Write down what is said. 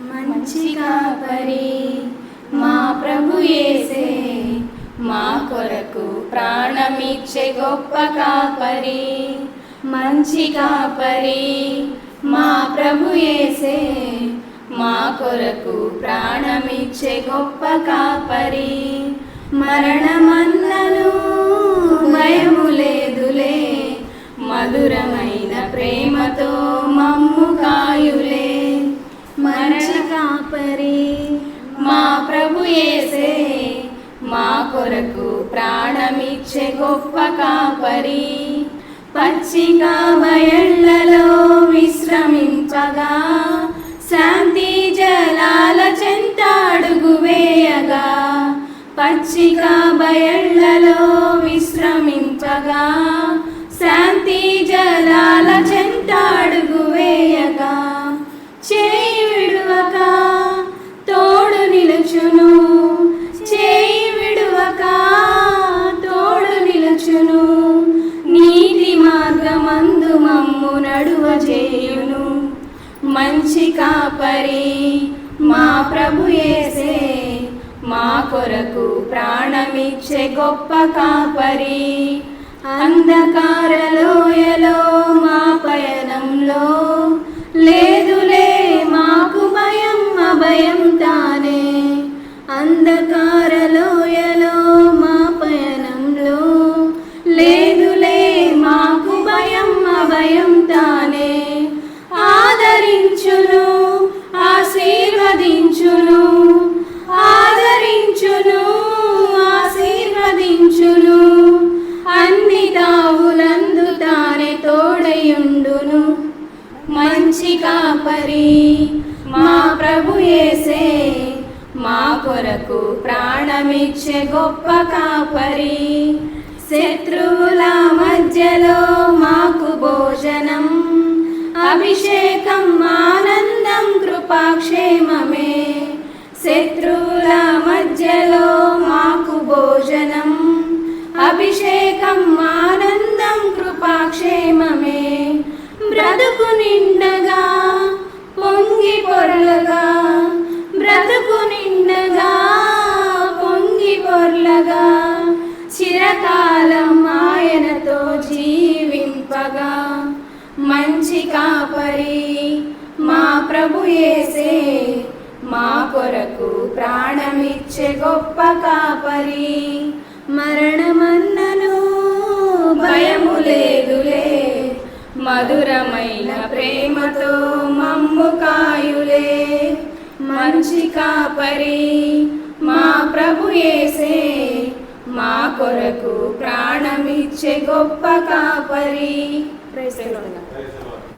మంచి కాపరి మా ప్రభు ఏసే మా కొరకు ప్రాణమిచ్చే గొప్ప కాపరి. మంచి కాపరి మా ప్రభు ఏసే మా కొరకు ప్రాణమిచ్చే గొప్ప కాపరి. మరణమన్నను భయము లేదులే ప్రాణమిచ్చే గొప్ప కాపరి. పచ్చిక బయళ్ళలో విశ్రమింపగా శాంతి జలాల చెంత అడుగు వేయగా పచ్చిక బయళ్ళలో విశ్రమింపగా శాంతి జలాల చెంత అడుగు వేయగా. చేయి మంచి కాపరి. మా ప్రభుయేసే మా కొరకు ప్రాణమిచ్చే గొప్ప కాపరి. అంధకార కాపరి. మా ప్రభు ఏసే మా కొరకు ప్రాణమిచ్చే గొప్ప కాపరి. శత్రువుల మధ్యలో మాకు భోజనం అభిషేకం ఆనందం కృపాక్షేమమే. శత్రువుల మధ్యలో మాకు భోజనం అభిషేకం ఆనందం కృపాక్షేమమే. బ్రతుకు నిండగా పొంగి పొరలగా బ్రతుకు నిండగా పొంగి పొర్లగా చిరకాలం ఆయనతో జీవింపగా. మంచి కాపరి మా ప్రభు ఏసే మా కొరకు ప్రాణమిచ్చే గొప్ప కాపరి. మరణమ మధురమైన ప్రేమతో మమ్ము కాయులే మంచి కాపరి మా ప్రభు ఏసే మా కొరకు ప్రాణమిచ్చే గొప్ప కాపరి. ప్రైజ్